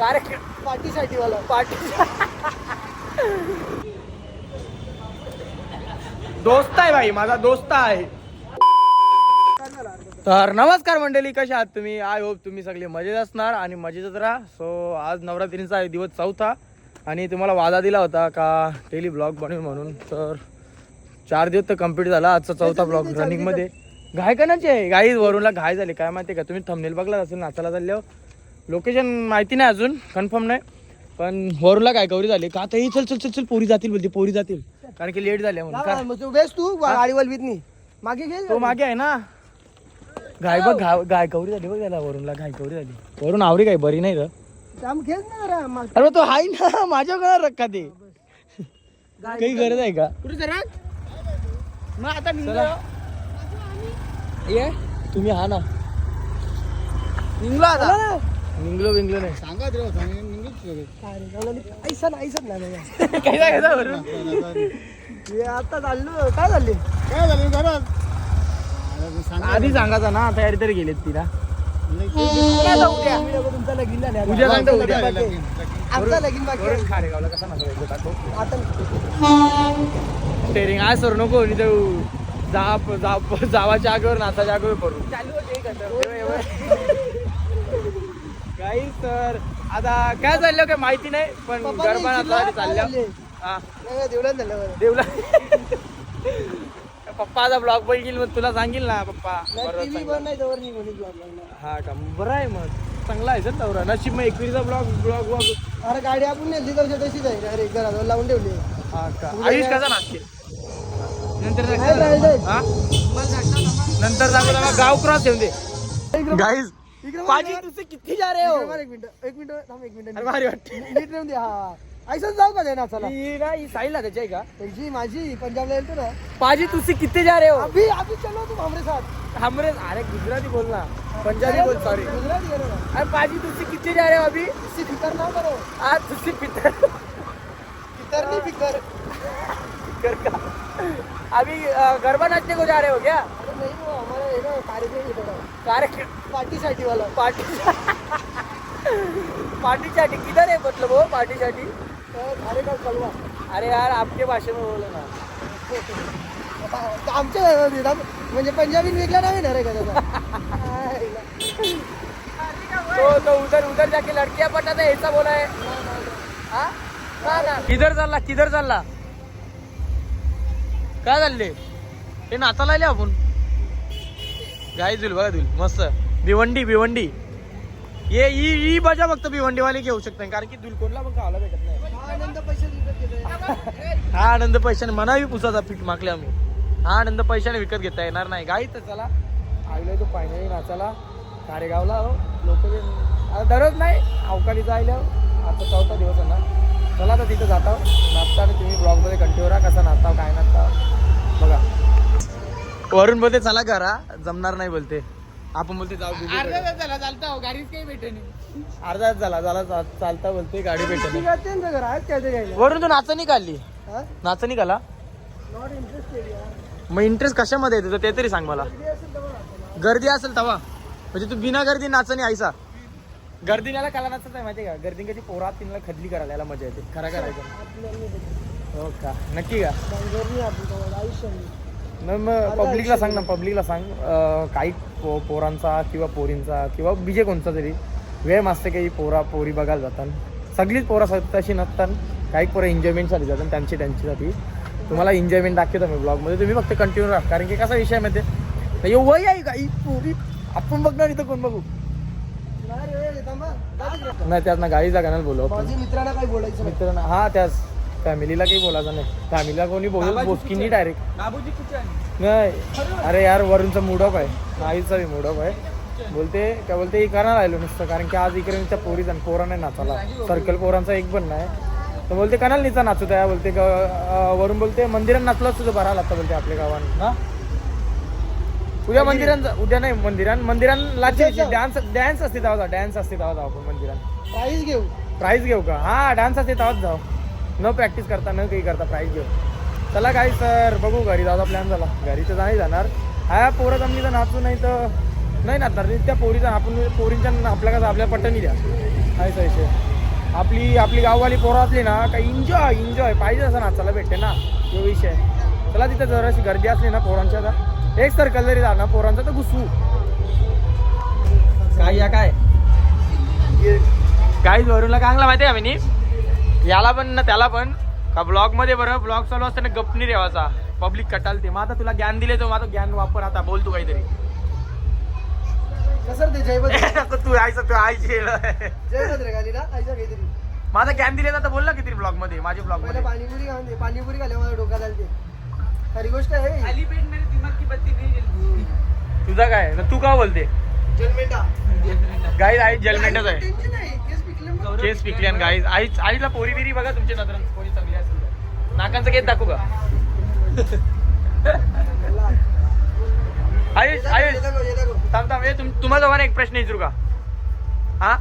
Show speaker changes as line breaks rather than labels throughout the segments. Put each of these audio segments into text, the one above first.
कार्यक्रम. पार्टीसाठी वाला पार्टी.
दोस्त आहे भाई माझा दोस्त आहे. तर नमस्कार मंडळी कशा आहात तुम्ही? आय होप तुम्ही सगळे मजेत असणार आणि मजेतच राहा. सो आज नवरात्रीचा दिवस चौथा आणि तुम्हाला वादा दिला होता का डेली ब्लॉग बनवून म्हणून? तर चार दिवस तर कंप्लीट झाला आजचा चौथा ब्लॉग रनिंगमध्ये. घाय कणाची आहे गाई वरूनला घाय झाली. काय माहिती का? तुम्ही थंबनेल बघला असेल नाचायला चालल्यावर लोकेशन माहिती नाही अजून कन्फर्म नाही. पण वरूनला काय गौरी झाली. का आता ही चल चल चल चल पोरी जातील बोलते पोरी जातील. कारण की लेट झाले म्हणून. का
बेस तू नाही मागे घे.
तो मागे आहे ना. गाय बघ गाय गाय गौरी झाली बघ त्याला वरूनला गाय गौरी झाली. वरून आवडी काय बरी नाही ग.
जाम खेळ ना जरा मग.
अरे तो हाय ना माझ्या गळा रक्का ते काही गरज आहे का?
कुठे जरा? मग आता.
ये तुम्ही हा ना.
निघलो आता.
निघलो बिंगलो नाही.
सांगा ऐसा ना ऐसा नाही
काय सांगायचं वरून
हे आता चाललो काय झाले? काय झाले घरात?
आधी सांगायचं ना तयारी तरी गेलेत तिला.
तुमचा लगीन झाले
उद्या सांगतो उद्या.
आमचा लगीन बाकी आहे.
वरून खारेगावला कसा नसायचं दाखव.
आता
स्टेरिंग आहे सर नको तो जाप जाप जावाच्या आगेवर नाचाच्या आगेवर करू. काही सर आता काय चाललं काय माहिती नाही पण गरबा
नाही, चालले.
हा.
नाही, देवळात झालं बरं.
देवला पप्पाचा ब्लॉग बघील मग तुला सांगील ना पप्पा.
नाही, नाही नाही.
हा का बरं आहे मग. चांगला आहे सर नवरा नशीब मग एकविरीचा ब्लॉग ब्लॉग ब्लॉग
अरे गाडी आपण नेली तर तशीच आहे. अरे घरात लावून ठेवली.
हा का? आयुष कसा नाचते नंतर
नाही. नाही, नाही.
हा? नंतर सांगू गाव क्रॉस ठेवून दे. गाईज पाजी तुझे किती जा रे हो?
एक मिनिट एक मिनिट थांब एक मिनिट.
अरे भारी वाटते
नीट दे हा ऐसच जाऊ का ते नाचाला
ही ना ही का?
त्यांची माझी पंजाबला येतो ना.
पाजी तुझे किती जा रे हो?
अभी अभी चलो तुम हमरे साथ.
हमरे अरे गुजराती बोल ना. पंजाबी बोल सॉरी
गुजरात
अरे पाजी तुझे किती जा रहे हो अभी?
इससे फिकर ना करो.
आज तुझे पितर
फिकर नहीं फिकर.
कर का? अभी गरबा नाचने को जा रहे हो क्या?
नहीं वो हमारा है ना कार्यक्रम है थोड़ा
कार्यक्रम
पार्टी साठी वाला.
पार्टी पार्टी साठी किधर है मतलब वो पार्टी साठी
तर अरे का कळवा
अरे यार आपके भाषे में बोलो ना
आमच्या म्हणजे पंजाबी वेगळा नाही ना रे का.
तो तो उधर उधर जाके लड़कियां पटाते हैं, ऐसा बोला है हाँ? ना ना? किधर चालला? किधर चालला? काय चालले? हे नाचायला आले आपण? गाई जुल बघा तुल मस्त. भिवंडी भिवंडी. ये ई ई बजा फक्त भिवंडीवाले घेऊ शकतात कारण की दुलकोनला पण खायला भेटत नाही.
हा आनंद.
हा पैशाने मनावी पुसाचा पीठ मागले आम्ही. हा आनंद पैशाने विकत घेता येणार नाही. गाई तर चला. आईला तो फायनली नाचाला कारेगावला हो. लोक दररोज नाही अवकाळीचा आयल्या आता चौथा दिवस आहे ना. चला तर तिथं जाता. नाचता आणि तुम्ही ब्लॉगमध्ये कंटिन्यू राहा. कसा नाचता काय नाचता. बघा. वरून बोलते चला करा. जमणार नाही बोलते. आपण बोलते जाऊ अर्धा तास झाला चालता गाडीच काही भेटे नाही. अर्धा तास झाला झाला चा- चालता बोलते गाडी भेटे
ती करते ना घर आहेत काय ते घ्यायला?
वरून तू नाचणी काढली?
हा?
नाचणी काला
नॉट इंटरेस्टेड यार.
मग इंटरेस्ट कशामध्ये येतो ते तरी सांग मला. गर्दी असेल तवा म्हणजे तू बिना गर्दी नाचणी आयसा गर्दी याला काला नाचत आहे माहिती का? गर्दी कधी पोरात तिला खदली करायला याला मजा येते. खरं करायचं. हो का? नक्की का?
बांगर नाही आपली तेव्हा, आयुष्य नाही.
मग पब्लिकला सांग ना पब्लिकला सांग. काही पो पोरांचा किंवा पोरींचा किंवा बीजे कोणता तरी. वेळ असते काही पोरा पोरी बघायला जातात. सगळीच पोरा तशी नसतात काही पोरं एन्जॉयमेंटसाठी जातात त्यांची त्यांच्यासाठी. तुम्हाला एन्जॉयमेंट दाखवतो मी ब्लॉगमध्ये तुम्ही फक्त कंटिन्यू राहा. कारण की कसा विषय माहिती आहे? हे वय आहे का? ही पोरी. आपण बघणार इथं कोण बघू?
नाही
त्यात ना गाडीचा गाण्याला बोलव
मित्रांना काही बोलायचं.
मित्रांना हा त्याच फॅमिलीला काही बोलायचं नाही. फॅमिलीला कोणी बोलत बोसकीनी डायरेक्ट नाही. अरे यार वरूनचा मूड ऑफ आहे. आईचा बी मूड ऑफ आहे. बोलते काय बोलते करणार राहिलो नुसतं कारण की आज इकडे त्या पोरी पोरा नाही नाचाला सर्कल पोरांचा एक पण नाही. तर बोलते कनाल निचा नाचू त्या बोलते वरून बोलते मंदिरात नाचलाच तुझं भरा लागतं बोलते आपल्या गावात ना उद्या मंदिरात? उद्या नाही मंदिरात मंदिरात लाची डान्स डॅन्स असते तेव्हा डॅन्स असते तेव्हा जाऊ आपण मंदिरात.
प्राईज घेऊ.
प्राईज घेऊ का? हा डान्स असते तेव्हाच जाऊ. न प्रॅक्टिस करता न काही करता प्राईज घेऊन. चला काय सर बघू घरी जाऊचा प्लॅन झाला. घरी तर नाही जाणार. हा पोरं जमली तर नाचू नाही तर नाही नाचणार. त्या पोरीचा आपण पोरींच्या आपल्या कसं आपल्या पट्टणी द्या असा विषय आपली आपली गाववाली पोरं असली ना का एन्जॉय एन्जॉय पाहिजे असं नाचायला भेटते ना. तो विषय. चला तिथं जराशी गर्दी असली ना पोरांच्या आता एक सर्कल जरी झाला ना पोरांचा तर घुसू. काय या काय? काही वरूनला कांगला माहिती आहे आम्ही याला पण ना त्याला पण. का ब्लॉगमध्ये बरं ब्लॉग चालू असताना गपनी रेवाचा पब्लिक कटाल ते. मग आता तुला ज्ञान दिले तो माझं ज्ञान वापर आता. बोल तू काहीतरी.
कसं ते जयभद्र
तू आयचं तू आयची
जयभद्र काहीतरी?
माझं ज्ञान दिले तर बोल ना किती ब्लॉगमध्ये माझ्या ब्लॉगमध्ये.
पाणीपुरी खाऊन दे. पाणीपुरी खाल्ल्या मला डोक्यात आली ते. खरी गोष्ट आहे.
अलीपेट मेरे दिमाग की बत्ती नहीं जलती.
तुझा काय? ना तू का बोलते?
जन्मेंटा
गाईज आई जलमेंटच आहे.
केस
पिकल्यान गाईज आई आईला पोरी बिरी बघा तुमच्या नजरात कोणी चांगली असेल तर. नाकांचं केस दाखवू का? आयुष
ये
आयुष
ये.
थांब थांब हे तुम तुम्हाला दोघांना एक प्रश्न विचारू का? हा?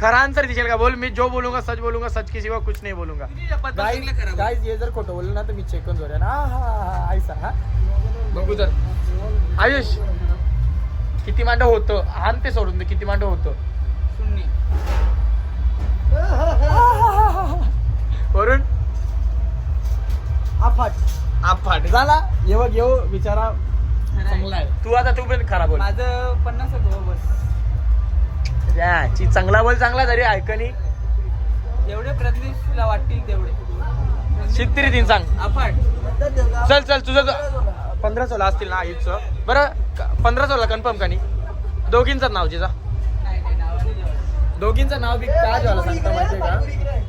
खरा आन्सर दिसेल का? बोल मी जो बोलूंगा सच बोलूंगा सच के सिवा कुछ नहीं बोलूंगा. हे जर खोटं बोललं ना तर मी चेक करून जोड्या ना हा हा आयसा हा. बघू तर. आयुष किती मांड होतं? हान ते सोडून दे किती मांड होतं? वरून
आफाट
आफाट झाला. ये येऊ बिचारा चांगला आहे. तू आता तू पण खरा बोल.
माझं पन्नास होतो बस.
याची चांगला बोल चांगला तरी ऐकणी
जेवढे प्रज्ञेशला वाटतील तेवढे.
शिकतरी तीन सांग.
अफाट
चल चल तुझं पंधरा सोळा असतील ना आयुषचं. बरं क- पंधरा सोळा कन्फर्म का नाही? दोघींचं नाव जिजा
नाही नाही नावाने जेवढे.
दोघींचं नाव बी काय झालं सांगता माहितीये का?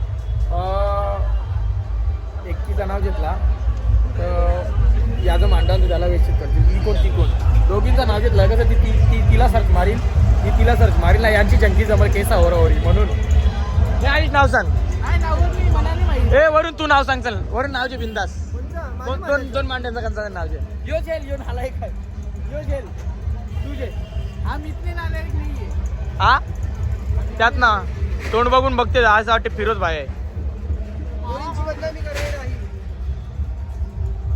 अं, एकीचं नाव घेतला. तर याचं मांडण त्याला व्यवस्थित करतील. ती कोण ती कोण? दोघींचं नाव घेतलं. कसं ती ती ती तिला सर्च मारील ती तिला सर्च मारील ना यांची जंगी जमल केसा होरावरी म्हणून. हे आयुष नाव सांग. ए वरून तू नाव सांग चल. वरून नावचे बिंदास.
कोणचा? माझी
दोन दोन. दोन मांड्यांचं कंचा नाव जे यो झेल यो नालायक काय यो झेल तू झेल.
आम इतने नालायक नाहीये.
हा त्यात ना तोंड बघून बघते असं वाटते फिरोज भाई आहे.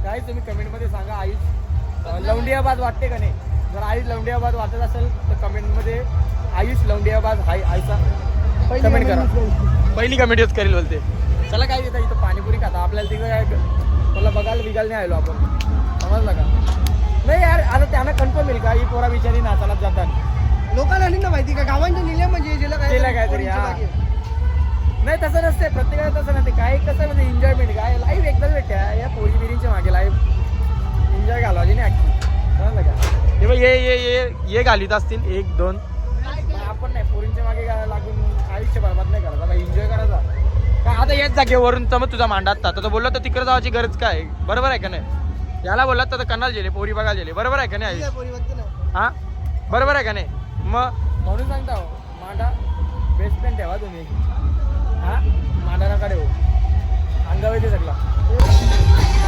काय तुम्ही कमेंटमध्ये सांगा आयुष लवंडियाबाद वाटते का नाही? जर आयुष लवंडियाबाद वाटत असेल तर कमेंटमध्ये आयुष लवंडियाबाद हाय आयचा
पहिली
कमेंट करा. पहिली कमेंटच करेल बोलते. चला काय येतं इथं पाणीपुरी खाता. आपल्याला तिकडे काय मला बघायला बिगायला नाही आलो आपण. समजलं का? नाही यार आता त्यांना कन्फर्म येईल का? ही पोरा बिचारी नाचायला जातात.
लोकांना नाही ना माहिती का? गावांच्या निल्या म्हणजे काय
हा. नाही तसं नसते प्रत्येकाला तसं नसते भेटते या पोरी बिरींच्या मागे लाईव्ह एन्जॉय घालवायची नाही समजलं का? हे बघ ये ये ये ये घालीत असतील एक दोन. पण आपण नाही पोरींच्या मागे गा- लागून आयुष्य बरबाद नाही करायचा आता एन्जॉय करायचा. का आता येत जागेवरून तर मग तुझा मांडात तर बोललो तर तिकडे जायची गरज काय बरोबर आहे का नाही? याला बोललात तर कन्नाल गेले पोरी बघायला गेले बरोबर आहे का नाही
पोरी बघते ना.
हा? बरोबर आहे का नाही? मग? म्हणून सांगता हो, मांडा बेस्ट फ्रेंड ठेवा तुम्ही. हा? मांडा नका ठेवू अंगावर सगळा.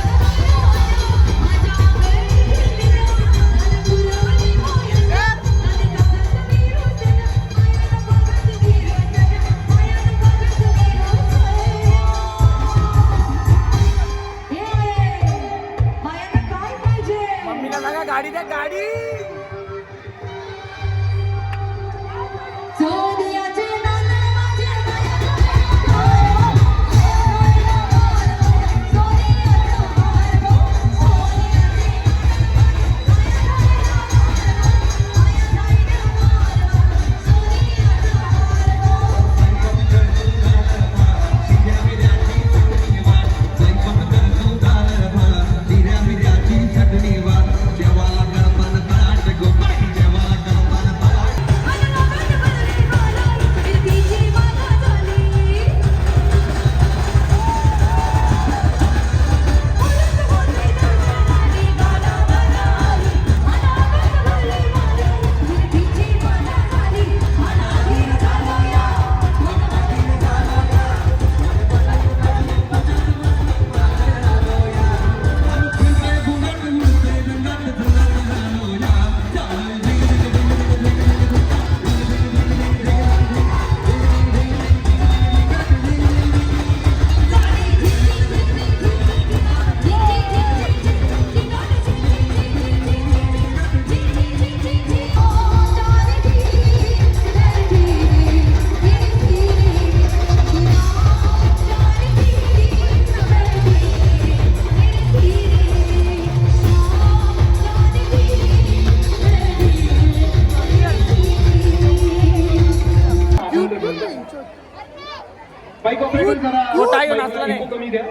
कमी द्या.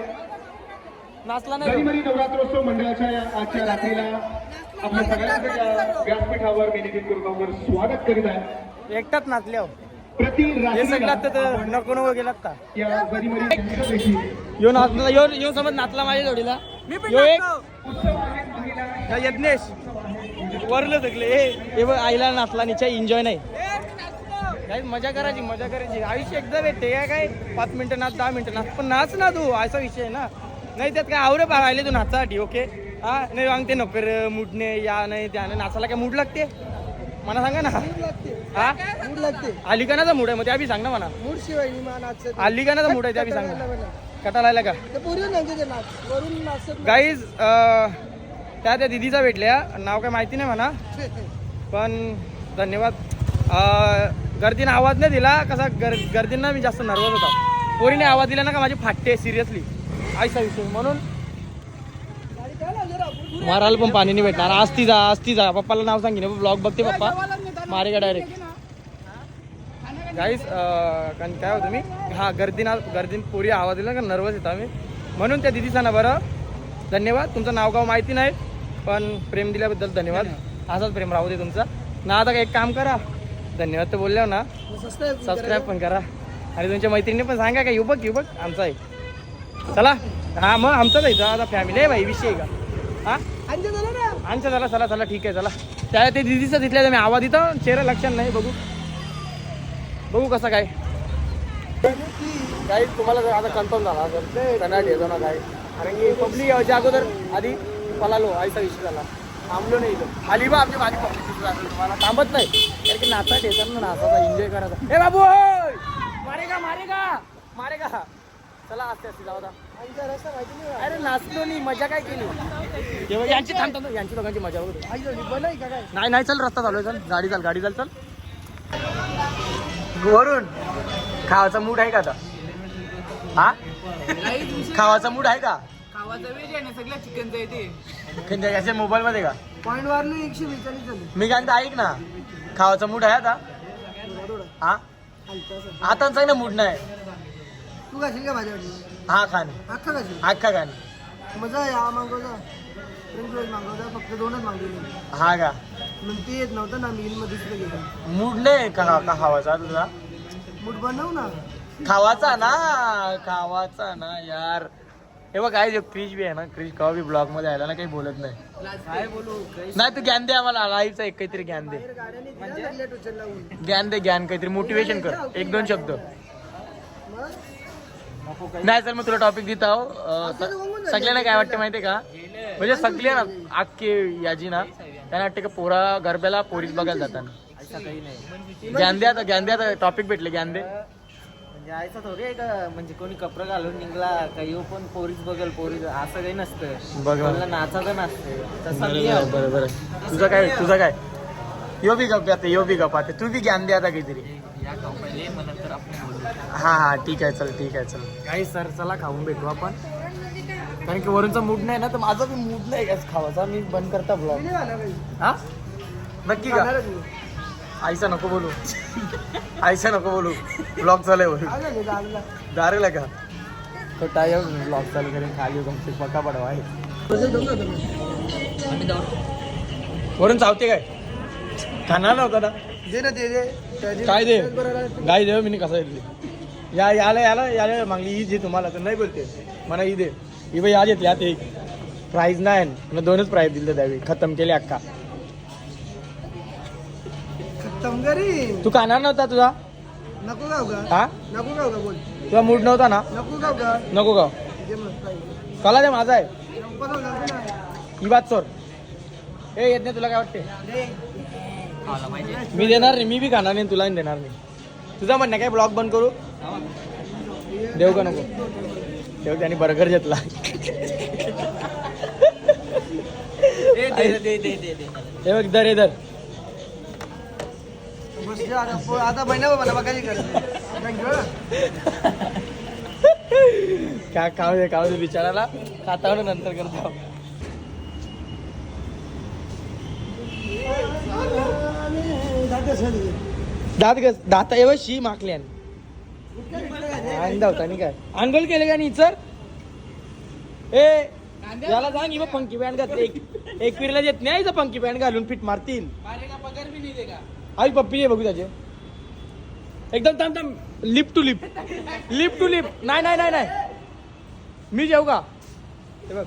नाचला नाही.
नवरात्रोत्सव मंडळाच्या आजच्या रात्रीला आपल्या सगळ्यांचं या व्यासपीठावर मी नितीन गुरगावकर स्वागत करीत आहे.
एकटाच नाचल्या
प्रति
हे नको नको गेलात का?
या गरीबरी जनतेपैकी
यो नाचला यो यो समज नाचला माझ्या जोडीला. एक यज्ञेश. वरलं सगळे हे आईला नाचला निच्या एन्जॉय नाही. काय मजा करायची मजा करायची आयुष्य एकदा भेटते काय काय पाच मिनिटं नाच दहा मिनिटं नाच. पण नाच ना तू असा विषय आहे ना. नाही त्यात काय आवरे राहिले तू नाचासाठी ओके? हा नाही वांगते नको रे मूडने या नाही त्याने नाचायला काय मूड लागते? मला सांगा ना. हा
मूड लागते.
आली का ना मूड आहे मग त्या बी सांग ना मला
मूड शिवाय नि मा नाचत
आली का ना मूड आहे त्या बी सांग ना कटाला आला का?
नाच.
गाईज त्या त्या दिदीचा भेटल्या. नाव काय माहिती नाही म्हणा. पण धन्यवाद. गर्दीनं आवाज नाही दिला कसा गर गर्दींना मी जास्त नर्वस होता. पोरीने आवाज दिला ना का माझी फाटते सिरियसली आयसा विषय. म्हणून मारायला पण पाणी नाही भेटणार. आज ती जा आज ती जा. पप्पाला नाव सांगेन. ब्लॉग बघते पप्पा. मारे का डायरेक्ट गाईस कारण काय होतं मी? हा गर्दीना गर्दीन पोरी आवाज दिला का नर्वस येतो आम्ही. म्हणून त्या दिदीचा ना बरं. धन्यवाद. तुमचं नाव गाव माहिती नाही पण प्रेम दिल्याबद्दल धन्यवाद. असाच प्रेम राहू दे तुमचा. ना आता एक काम करा. धन्यवाद तर बोलल्या ना. सबस्क्राईब पण करा. आणि तुमच्या मैत्रिणी पण सांगा का येऊ बघ आमचा आहे चला. हा मग आमचाच आहे आता फॅमिली आहे भाई विषय आहे का? हा? आमच्या चला चला चला ठीक आहे चला. त्या ते दिदीचं तिथल्या मी आवाज इथं चेहरा लक्षात नाही बघू. बघू कसं काय. काही तुम्हाला जर आता कन्फर्म झाला तर कन्नाट येतो ना काय कारण की पब्लिक यायच्या अगोदर आधी पळालो आयचा विषय झाला. थांबलो नाही इथं. खाली बा आमची माझी पब्लिक तुम्हाला थांबत नाही. कारण की नाचा ठेचा ना नाचाचा एन्जॉय करायचा हे बाबू मारे का मारे का? मारे का? चला असते असते जाऊ अरे नाचलो नाही मजा काय केली? यांची थांबतात यांची लोकांची मजा वगैरे नाही नाही चल रस्ता चालू आहे चल. गाडी चाल गाडी चाल चल. वरून खावाचा मूड आहे का आता? हा? खावाचा मूड आहे का?
खावाचा वेज आहे ना सगळ्या चिकनचं येते
याच्या मोबाईल मध्ये का?
पॉईंट वारली एकशे बेचाळीस झाली.
मी काय म्हणतो ऐक ना. खावाचा मूड आहे आता. हा? आता सांग ना मूड नाही.
तू खाशील का माझ्यासाठी
हा खान.
अख्खा खाशील?
अख्खा खान.
मजा या मागवजा फ्रेंच फ्राईज मागवजा फक्त दोनच मागवले.
हा का?
मग ते येत नव्हतं ना मी मध्ये सुद्धा गेलो
मूड नाही का का खावाचा तुझा?
मूड बनव ना.
खावाचा ना खावाचा ना यार. हे बघ काय क्रिश बी आहे ना क्रिश कवा बी ब्लॉगमध्ये आला ना काही बोलत नाही.
काय बोलू
नाही तू ज्ञान दे आम्हाला लाईव्हचा एक काहीतरी ज्ञान दे. ज्ञान दे ज्ञान काहीतरी मोटिवेशन कर. एक दोन शब्द. नाही सर मग तुला टॉपिक देत आहो. सगळ्यांना काय वाटतं माहितीये का? म्हणजे सगळे ना आख्खे याजी ना त्यांना वाटते का पोरा गरब्याला पोरीस बघायला जाताना ज्ञान दे आता ज्ञान दे आता टॉपिक भेटले ज्ञान दे.
म्हणजे आयचा थोडी आहे का म्हणजे कोणी कपडा घालून निघला का येऊ पण पोरीच बघल पोरी असं काही नसतं.
बघ
कोणाला नाचाचं नसतं. तसा मी आहे.
बरं बरं तुझं काय तुझं काय? यो बी गप आता यो बी गप आता. तू बी ज्ञान दे आता काहीतरी.
या खाऊ पहिले मग नंतर आपण बोलू.
हा हा ठीक आहे चल ठीक आहे चल. काही सर चला खाऊन भेटू आपण. कारण की वरूनचा मूड नाही ना तर माझा बी मूड नाही. गॅस खावाचा मी बंद करता ब्लॉग. हा? नक्की का. आईसा नको बोलू. आईसा नको बोलू. ब्लॉग चालू
लागला.
दारेला का? तो टाय ब्लॉग चालू करेन खाली तुमचे पक्का पडवा आहे. वरून चावते काय? खाणार नव्हता ना
दे ना दे त्याची-
काय दे. गाय देव मी कसं येतली या याला याला याला मागली ही दे तुम्हाला तर नाही बोलते. मला ही दे. ही बाई आज येतली आता एक. प्राईज नाही. दोनच प्राईज दिले त्यावेळी. खतम केले अक्का तू खाणार नव्हता तुझा?
नको गाव का
हा?
नको गाव का बोल.
तुझा मूड नव्हता ना?
नको गाव का
नको
आहे.
कला दे माझा आहे.
गाव.
ही बात सोड. ए येत नाही तुला काय वाटते मी देणार नाही मी बी खाणार नाही तुला नाही देणार नाही तुझा म्हणणं काय? ब्लॉग बंद करू? देऊ का नको? देऊ त्याने बर्गर घेतला.
दे दे दे दे दे दे.
हे बघ दर दर
बस जे आता पो- आता मला बघायची नाही.
दे खाऊ दे बिचाराला? खाता नंतर करतो. दात ग दात एवढं शी माकल्यान.
होता आणि काय?
आंघोळ केले का नाही सर ए याला सांग इव पंकी पॅन्ट घातली. एक एक पिरला देत नाही पंकी पॅन्ट घालून फिट मारतील. आई पप्पी आहे बघू त्याचे. एकदम थांब थांब. Lip to lip lip to lip नाही नाही नाही नाही. मी जेऊ का? हे बघ.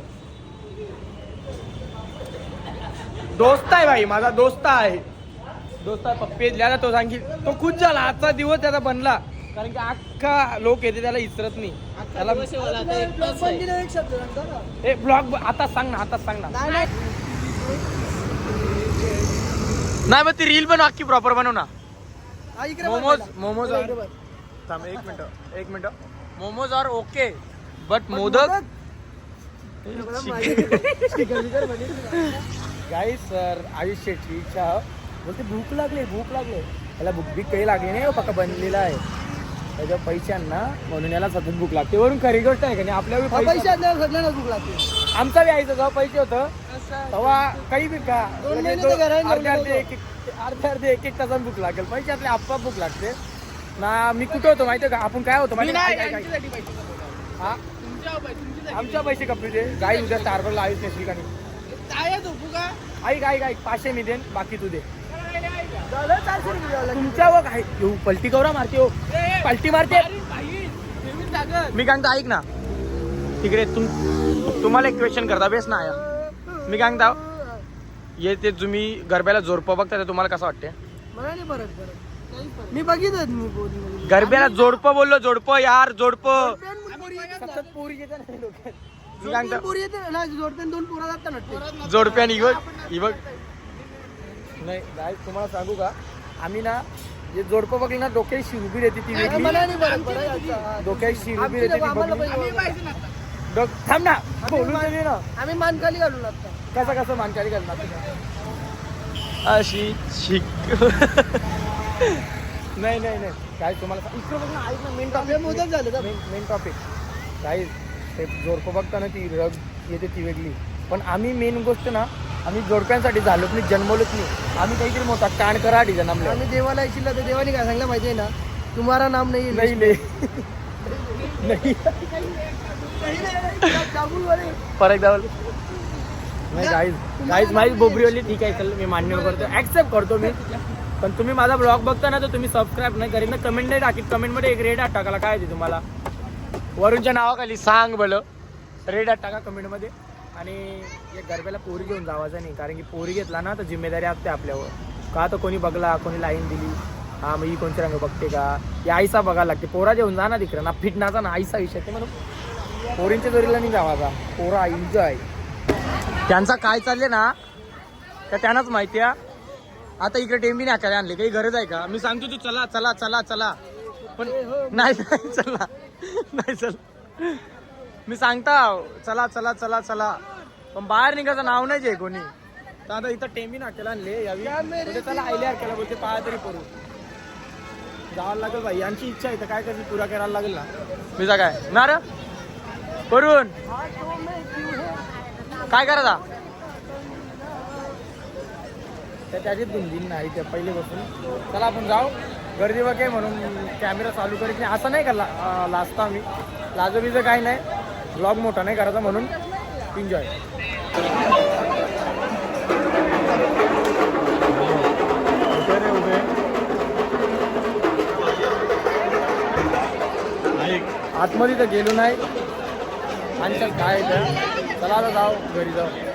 दोस्त आहे भाई माझा दोस्त आहे. दोस्त आहे पप्पी लिहायला तो सांगी तो खुश झाला आजचा दिवस त्याचा बनला. कारण की अख्खा लोक येते त्याला इसरत नाही. त्याला ब्लॉग आता सांग ना आता सांग ना.
नाही
मग ती रील पण अख्खी प्रॉपर बनव ना. मोमोज. मोमोज. थांब एक मिनिट एक minute. Momos are okay but modak
chicken बिकन बनवली.
गाई सर आयुष शेट्टी इच्छा बोलते भूक लागली भूक लागली. त्याला भूक बी काही लागली नाही हो, पक्का बनलेला आहे. त्याच्या पैशांना म्हणून याला सतत भूक लागते. वरून खरी गोष्ट आहे का नाही? आपल्या
असल्यावर सगळ्यांना भूक लागते.
आमचा बी आईचं जेव्हा पैसे होतं. तेव्हा काही बी का
दोन
म्हणजे तो अर्धे. अर्धे एक एक अर्धे अर्धे एक एक तासात भूक लागेल. पैसे आपले आप्पा भूक लागते. ना मी कुठं होतो माहितीये का? आपण काय होतो माहिती हा? आमच्या पैसे कपडे दे. गाई उद्या स्टारबरला आयुष नाही? ऐक ऐक ऐक. पाचशे मी देन बाकी तू दे. तुमच्या व काय येऊ पलटी कवरा मारते हो. पलटी मारते. मी काय म्हणतो ऐक ना. तिकडे तुम तुम्हाला एक क्वेश्चन करता बेस ना आया मी काय म्हणता ये ते तुम्ही गरब्याला जोडपं बघता ते तुम्हाला कसं वाटते
मला नाही फरक पडत काही फरक- मी बघितलं मी पोरी मध्ये.
गरब्याला जोडपं बोललो जोडपं यार जोडपं
जोडप्यान पोरी येतात ना.
सतत पोरी येते ना डोक्यात. मी काय
जोडप्यान
म्हणतो
पोरी येते ना जोडप्यान दोन पोरं जातात ना वाटते.
जोडप्यान ही बघ ही बघ नाही तुम्हाला सांगू का आम्ही ना जे जोडपं बघली ना डोक्यात शिरुबी येते ती
हा,
वेगळी
मला नाही फरक पडत याचा.
डोक्यात शिरुबी
आमची
येते ती
नको, आम्हाला
बघली
पाहिजे.
डोक थांब ना. बोलून ना.
आम्ही मान खाली घालून आता
कसं कसं मानकारी करणार अशी शिक नाही नाही नाही. काय तुम्हाला इकडं बघ ना ऐक ना मेन
आपल्या मोदक झालं का?
मेन मेन टॉपिक काय ते जोडपं बघताना ती रग येते ती वेगळी. पण आम्ही मेन गोष्ट ना आम्ही जोडप्यांसाठी झालोच नाही जन्मलोच नाही. आम्ही काहीतरी मोठा कांड करा आधी जन्मलो
आम्ही देवाला ऐकलं तर देवाने काय सांगलं माहितीये ना? तुम्हारा नाम नाही.
नाही. नाही नाही परत एकदा. नाही गाईज गाईज माझी बोबरीवाली ठीक आहे चल मी मान्य करतो. ऍक्सेप्ट करतो मी. पण तुम्ही माझा ब्लॉग बघता ना तर तुम्ही सबस्क्राईब नाही करीन ना कमेंट नाही टाकीत. कमेंटमध्ये एक रेड आठ टाकायला काय येते तुम्हाला? वरूनच्या नावाखाली सांग बलं रेड टाका कमेंटमध्ये आणि एक गरब्याला पोरी घेऊन जावायचं नाही कारण की पोरी घेतला ना तर जिम्मेदारी असते आपल्यावर. का तर कोणी बघला कोणी लाईन दिली. हा मग ही कोणती रंग बघते का? या आईसा बघायला लागते. पोरा घेऊन जा ना तिकडं ना फिटनाचा ना आईसा विषय. ते म्हणून पोरींच्या जोरीला नाही जावाचा पोरा एन्जॉय त्यांचा काय चालले ना तर त्यांनाच माहिती आहे. आता इकडे टेंबी नाही आकायला आणले. काही गरज आहे का? मी सांगतो तू चला चला चला चला. पण नाही नाही चला. नाही चल. मी सांगता चला चला चला चला. पण बाहेर निघायचं नाव नाही जे कोणी. तर आता इथं टेंबी नाक्याला आणले यावी बोलते, चला आयल्यावर केला. बोलते पाहा तरी करू जावं लागेल भाई. यांची इच्छा आहे तर काय कधी पुरा करायला लागेल ना. मी जा काय? ना रे. करून काय करायचा? तर त्याची धुंदीन नाही त्या पहिले बसून चला आपण जाऊ. गर्दी वगैरे म्हणून कॅमेरा चालू करीत नाही. असं नाही का ला लाजता आम्ही? लाजोबीचं काही नाही. ब्लॉग मोठा नाही करायचा म्हणून. एन्जॉय आतमध्ये तर गेलो नाही. आणि काय तर? चला आता जाऊ घरी जाऊ.